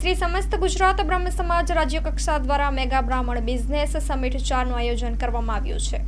શ્રી સમસ્ત ગુજરાત બ્રહ્મ સમાજ રાજ્ય કક્ષા દ્વારા મેગા બ્રાહ્મણ બિઝનેસ સમિટ ચારનું આયોજન કરવામાં આવ્યું છે.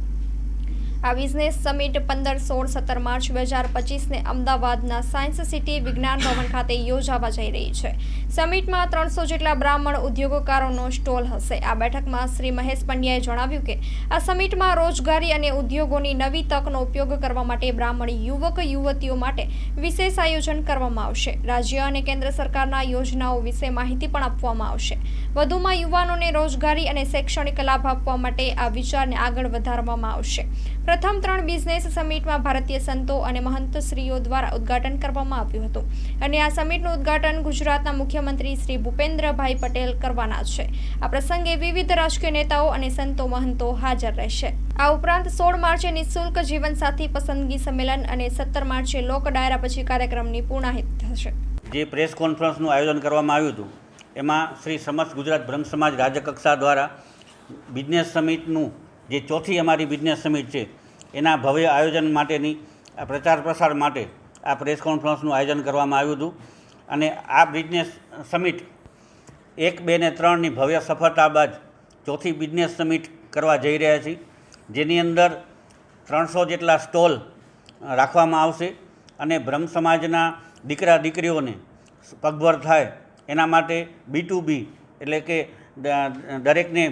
આ બિઝનેસ સમિટ પંદર, સોળ, સત્તર માર્ચ બે હજાર પચીસને અમદાવાદના સાયન્સ સિટી વિજ્ઞાન ભવન ખાતે યોજાવા જઈ રહી છે. સમિટમાં ત્રણસો જેટલા બ્રાહ્મણ ઉદ્યોગકારોનો સ્ટોલ હશે. આ બેઠકમાં શ્રી મહેશ પંડ્યાએ જણાવ્યું કે, આ સમિટમાં રોજગારી અને ઉદ્યોગોની નવી તકનો ઉપયોગ કરવા માટે બ્રાહ્મણ યુવક, યુવતીઓ માટે વિશેષ આયોજન કરવામાં આવશે. રાજ્ય અને કેન્દ્ર સરકારના યોજનાઓ વિશે માહિતી પણ આપવામાં આવશે. વધુમાં યુવાનોને રોજગારી અને શૈક્ષણિક લાભ આપવા માટે આ વિચારને આગળ વધારવામાં આવશે. પ્રથમ ત્રણ બિઝનેસ સમિટમાં ભારતીય સંતો અને મહંતશ્રીઓ દ્વારા ઉદ્ઘાટન કરવામાં આવ્યું હતું. અને આ સમિટનું ઉદ્ઘાટન ગુજરાતના મુખ્યમંત્રી શ્રી ભૂપેન્દ્રભાઈ પટેલ કરવાના છે. આ પ્રસંગે વિવિધ રાજકીય નેતાઓ અને સંતો મહંતો હાજર રહેશે. આ ઉપરાંત સોળ માર્ચે નિઃશુલ્ક જીવનસાથી પસંદગી સંમેલન અને સત્તર માર્ચે લોક ડાયરા પછી કાર્યક્રમની પૂર્ણાહિત થશે. જે પ્રેસ કોન્ફરન્સનું આયોજન કરવામાં આવ્યું હતું, એમાં શ્રી સમસ્ત ગુજરાત બ્રહ્મ સમાજ રાજ્યકક્ષા દ્વારા બિઝનેસ સમિટનું જે ચોથી અમારી બિઝનેસ સમિટ છે એના ભવ્ય આયોજન માટેની, આ પ્રચાર પ્રસાર માટે આ પ્રેસ કોન્ફરન્સનું આયોજન કરવામાં આવ્યું હતું. અને આ બિઝનેસ સમિટ એક, બે ને ત્રણની ભવ્ય સફળતા બાદ ચોથી બિઝનેસ સમિટ કરવા જઈ રહ્યા છીએ. જેની અંદર ત્રણસો જેટલા સ્ટોલ રાખવામાં આવશે અને બ્રહ્મ સમાજના દીકરા દીકરીઓને પગભર થાય એના માટે બી ટુ બી એટલે કે દરેકને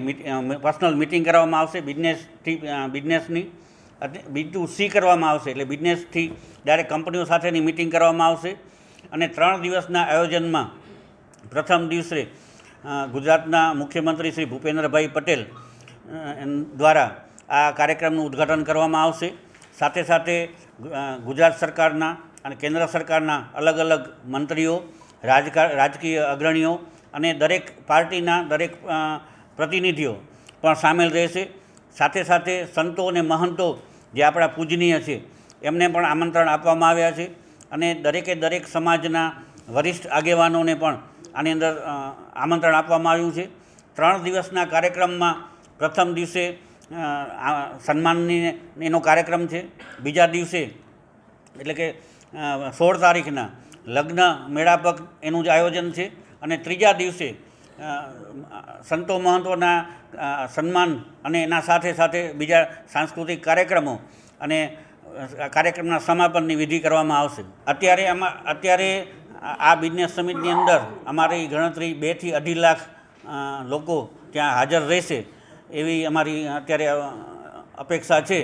પર્સનલ મિટિંગ કરવામાં આવશે બિઝનેસથી બિઝનેસની. બી બીજું સી કરવામાં આવશે એટલે બિઝનેસથી ડાયરેક્ટ કંપનીઓ સાથેની મિટિંગ કરવામાં આવશે અને ત્રણ દિવસના આયોજનમાં પ્રથમ દિવસે ગુજરાતના મુખ્યમંત્રી શ્રી ભૂપેન્દ્રભાઈ પટેલ દ્વારા આ કાર્યક્રમનું ઉદ્ઘાટન કરવામાં આવશે. સાથે સાથે ગુજરાત સરકારના અને કેન્દ્ર સરકારના અલગ અલગ મંત્રીઓ, રાજકા, રાજકીય અગ્રણીઓ અને દરેક પાર્ટીના દરેક પ્રતિનિધિઓ પણ સામેલ રહેશે. સાથે સાથે સંતો અને મહંતો જે આપણા પૂજનીય છે, એમને પણ આમંત્રણ આપવામાં આવ્યા છે અને દરેકે દરેક સમાજના વરિષ્ઠ આગેવાનોને પણ આની અંદર આમંત્રણ આપવામાં આવ્યું છે. ત્રણ દિવસના કાર્યક્રમમાં પ્રથમ દિવસે સન્માનની એનો કાર્યક્રમ છે. બીજા દિવસે, એટલે કે સોળ તારીખના લગ્ન મેળાપક એનું જ આયોજન છે અને ત્રીજા દિવસે સંતો મહંતોના સન્માન અને એના સાથે સાથે બીજા સાંસ્કૃતિક કાર્યક્રમો અને કાર્યક્રમના સમાપનની વિધિ કરવામાં આવશે. અત્યારે આમાં, અત્યારે આ બિઝનેસ સમિટની અંદર અમારી ગણતરી બેથી અઢી લાખ લોકો ત્યાં હાજર રહેશે. એવી અમારી અત્યારે અપેક્ષા છે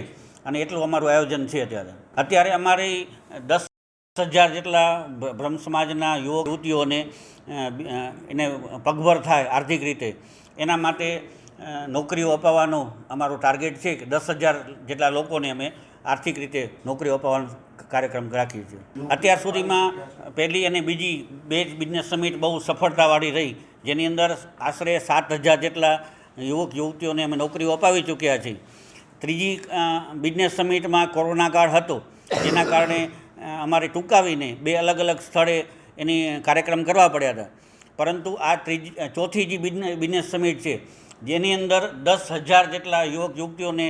અને એટલું અમારું આયોજન છે અત્યારે. અત્યારે અમારી દસ હજાર જેટલા બ્રહ્મ સમાજના યુવક, યુવતીઓને એને પગભર થાય આર્થિક રીતે, એના માટે નોકરીઓ અપાવવાનો અમારો ટાર્ગેટ છે કે દસ હજાર જેટલા લોકોને અમે આર્થિક રીતે નોકરીઓ અપાવવાનો કાર્યક્રમ રાખીએ છીએ. અત્યાર સુધીમાં પહેલી અને બીજી બે બિઝનેસ સમિટ બહુ સફળતાવાળી રહી, જેની અંદર આશરે સાત હજાર જેટલા યુવક, યુવતીઓને અમે નોકરીઓ અપાવી ચૂક્યા છીએ. ત્રીજી બિઝનેસ સમિટમાં કોરોના કાળ હતો, જેના કારણે અમારે ટૂંકાવીને બે અલગ અલગ સ્થળે એની કાર્યક્રમ કરવા પડ્યા હતા. પરંતુ આ ત્રીજી ચોથી જે બિઝને, બિઝનેસ સમિટ છે, જેની અંદર દસ હજાર જેટલા યુવક યુવતીઓને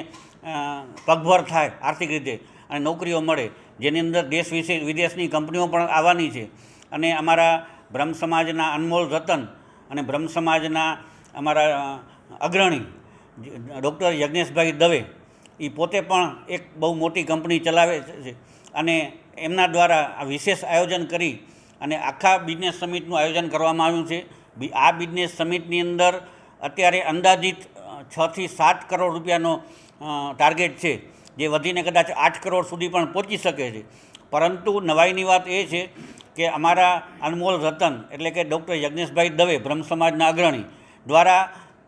પગભર થાય આર્થિક રીતે અને નોકરીઓ મળે, જેની અંદર દેશ વિશે, વિદેશની કંપનીઓ પણ આવવાની છે. અને અમારા બ્રહ્મ સમાજના અનમોલ રતન અને બ્રહ્મ સમાજના અમારા અગ્રણી ડૉક્ટર યજ્ઞેશભાઈ દવે એ પોતે પણ એક બહુ મોટી કંપની ચલાવે છે. અને એમના દ્વારા આ વિશેષ આયોજન કરી અને આખા બિઝનેસ સમિટનું આયોજન કરવામાં આવ્યું છે. આ બિઝનેસ સમિટની અંદર અત્યારે અંદાજિત છથી સાત કરોડ રૂપિયાનો ટાર્ગેટ છે, જે વધીને કદાચ આઠ કરોડ સુધી પણ પહોંચી શકે છે. પરંતુ નવાઈની વાત એ છે કે અમારા અનમોલ રતન, એટલે કે ડૉક્ટર યજ્ઞેશભાઈ દવે, બ્રહ્મ સમાજના અગ્રણી, દ્વારા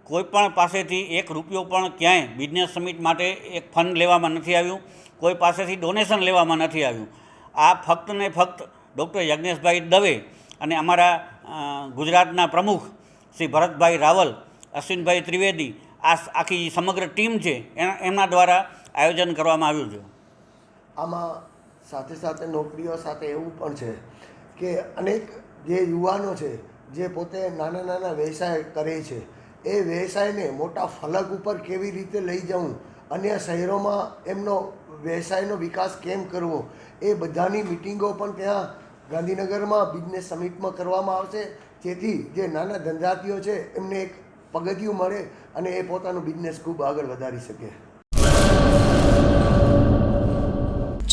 કોઈ પણ પાસેથી એક રૂપિયો પણ ક્યાંય બિઝનેસ સમિટ માટે એક ફંડ લેવામાં નથી આવ્યું, કોઈ પાસેથી ડોનેશન લેવામાં નથી આવ્યું. આ ફક્ત ને ફક્ત ડૉક્ટર યજ્ઞેશભાઈ દવે અને અમારા ગુજરાતના પ્રમુખ શ્રી ભરતભાઈ રાવલ, અશ્વિનભાઈ ત્રિવેદી, આ આખી સમગ્ર ટીમ છે, એના, એમના દ્વારા આયોજન કરવામાં આવ્યું છે. આમાં સાથે સાથે નોકરીઓ સાથે એવું પણ છે કે અનેક જે યુવાનો છે, જે પોતે નાના નાના વ્યવસાય કરે છે એ વ્યવસાયને મોટા ફલક ઉપર કેવી રીતે લઈ જવું અન્ય શહેરોમાં એમનો વ્યવસાયનો વિકાસ કેમ કરવો, એ બધાની મિટિંગો પણ ત્યાં ગાંધીનગરમાં બિઝનેસ સમિટમાં કરવામાં આવશે. જેથી જે નાના ધંધાર્થીઓ છે, એમને એક પગથિયું મળે અને એ પોતાનું બિઝનેસ ખૂબ આગળ વધારી શકે.